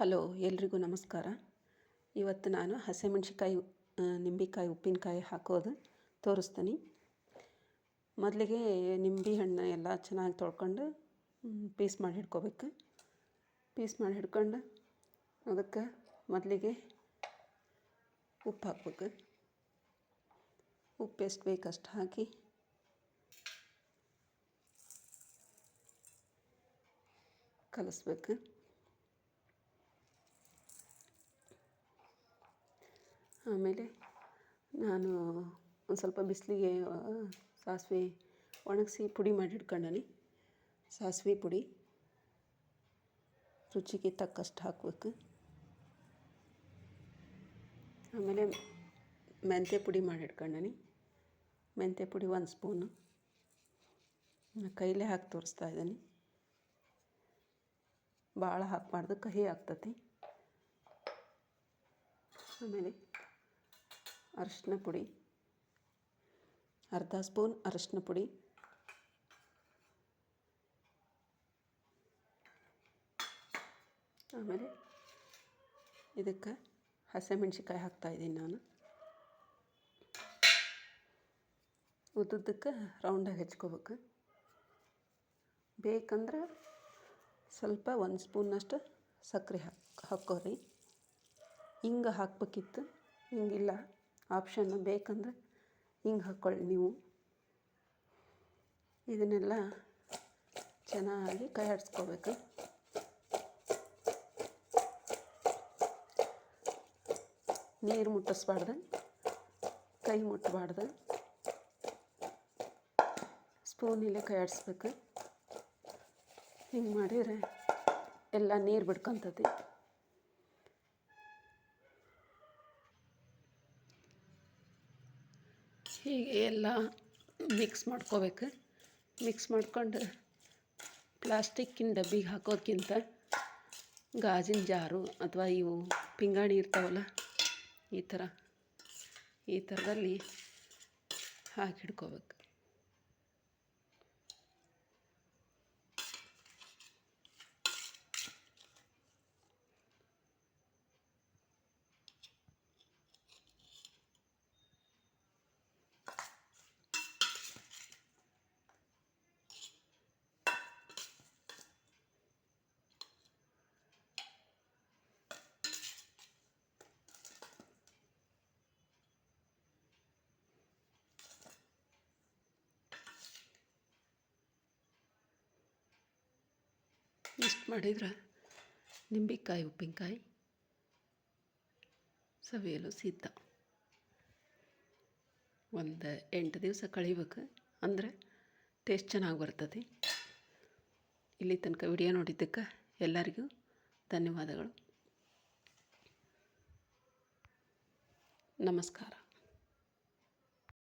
Hello, ಎಲ್ರಿಗೂ ನಮಸ್ಕಾರ. ಇವತ್ತು ನಾನು ಹಸಿಮೆಣ್ಸಿಕಾಯಿ ನಿಂಬೆಕಾಯಿ, ಉಪ್ಪಿನಕಾಯಿ ಹಾಕೋದು ತೋರಿಸ್ತೀನಿ. ಮೊದಲಿಗೆ ನಿಂಬೆ ಹಣ್ಣು ಎಲ್ಲ ಚೆನ್ನಾಗಿ ತೊಳ್ಕೊಂಡು ಪೀಸ್ ಮಾಡಿ ಹಿಡ್ಕೋಬೇಕು. ಪೀಸ್ ಮಾಡಿ ಹಿಡ್ಕೊಂಡು ಅದಕ್ಕೆ ಮೊದಲಿಗೆ ಉಪ್ಪು ಹಾಕ್ಬೇಕು. ಉಪ್ಪು ಎಷ್ಟು ಬೇಕು ಹಾಕಿ. ಕಲಿಸ್ಬೇಕು. ಆಮೇಲೆ ನಾನು ಒಂದು ಸ್ವಲ್ಪ ಬಿಸಿಲಿಗೆ ಸಾಸಿವೆ ಒಣಗಿಸಿ ಪುಡಿ ಮಾಡಿ ಇಟ್ಕೊಂಡೀನಿ ಸಾಸಿವೆ ಪುಡಿ ರುಚಿಗೆ ತಕ್ಕಷ್ಟು ಹಾಕಬೇಕು. ಆಮೇಲೆ ಮೆಂತ್ಯ ಪುಡಿ ಮಾಡಿ ಇಟ್ಕೊಂಡೀನಿ ಮೆಂತ್ಯ ಪುಡಿ ಒಂದು ಸ್ಪೂನು. ಕೈಲೇ ಹಾಕಿ ತೋರಿಸ್ತಾ ಇದ್ದೀನಿ. ಭಾಳ ಹಾಕಬಾರ್ದು, ಕಹಿ ಆಗ್ತತಿ. ಆಮೇಲೆ ಅರಶಿನ ಪುಡಿ. ಅರ್ಧ ಸ್ಪೂನ್ ಅರಶಿನ ಪುಡಿ. ಆಮೇಲೆ ಇದಕ್ಕೆ ಹಸಿಮೆಣ್ಸಿಕಾಯಿ ಹಾಕ್ತಾಯಿದ್ದೀನಿ ನಾನು. ಉದ್ದುದ್ದಕ್ಕೆ ರೌಂಡಾಗಿ ಹೆಚ್ಕೋಬೇಕು. ಬೇಕಂದ್ರೆ ಸ್ವಲ್ಪ ಒಂದು ಸ್ಪೂನಷ್ಟು ಸಕ್ಕರೆ ಹಾಕ್, ಹಾಕ್ಕೋರಿ. ಹಿಂಗೆ ಹಾಕ್ಬೇಕಿತ್ತು, ಹಿಂಗಿಲ್ಲ. ಆಪ್ಷನ್ನು ಬೇಕಂದ್ರೆ ಹಿಂಗೆ ಹಾಕ್ಕೊಳ್ಳಿ ನೀವು. ಇದನ್ನೆಲ್ಲ ಚೆನ್ನಾಗಿ ಕೈ ಆಡಿಸ್ಕೋಬೇಕು. ನೀರು ಮುಟ್ಟಿಸ್ಬಾರ್ದು, ಕೈ ಮುಟ್ಟಬಾರ್ದು ಸ್ಪೂನಿಲ್ಲೇ ಕೈ ಆಡಿಸ್ಬೇಕು. ಹಿಂಗೆ ಮಾಡಿದರೆ ಎಲ್ಲ ನೀರು ಬಿಡ್ಕೊತತಿ. ಹೀಗೆ ಎಲ್ಲ ಮಿಕ್ಸ್ ಮಾಡ್ಕೋಬೇಕು. ಮಿಕ್ಸ್ ಮಾಡ್ಕೊಂಡು ಪ್ಲಾಸ್ಟಿಕ್ಕಿನ ಡಬ್ಬಿಗೆ ಹಾಕೋದಕ್ಕಿಂತ ಗಾಜಿನ ಜಾರು ಅಥವಾ ಇವು ಪಿಂಗಾಣಿ ಇರ್ತಾವಲ್ಲ, ಈ ಥರ, ಈ ಥರದಲ್ಲಿ ಹಾಕಿ ಇಷ್ಟು ಮಾಡಿದ್ರೆ ನಿಂಬೆಕಾಯಿ, ಉಪ್ಪಿನಕಾಯಿ, ಸವಿಯಲು ಸಿದ್ಧ ಒಂದು ಎಂಟು ದಿವಸ ಕಳಿಬೇಕು ಅಂದರೆ ಟೇಸ್ಟ್ ಚೆನ್ನಾಗಿ ಬರ್ತದೆ. ಇಲ್ಲಿ ತನಕ ವಿಡಿಯೋ ನೋಡಿದ್ದಕ್ಕೆ ಎಲ್ಲರಿಗೂ ಧನ್ಯವಾದಗಳು. ನಮಸ್ಕಾರ.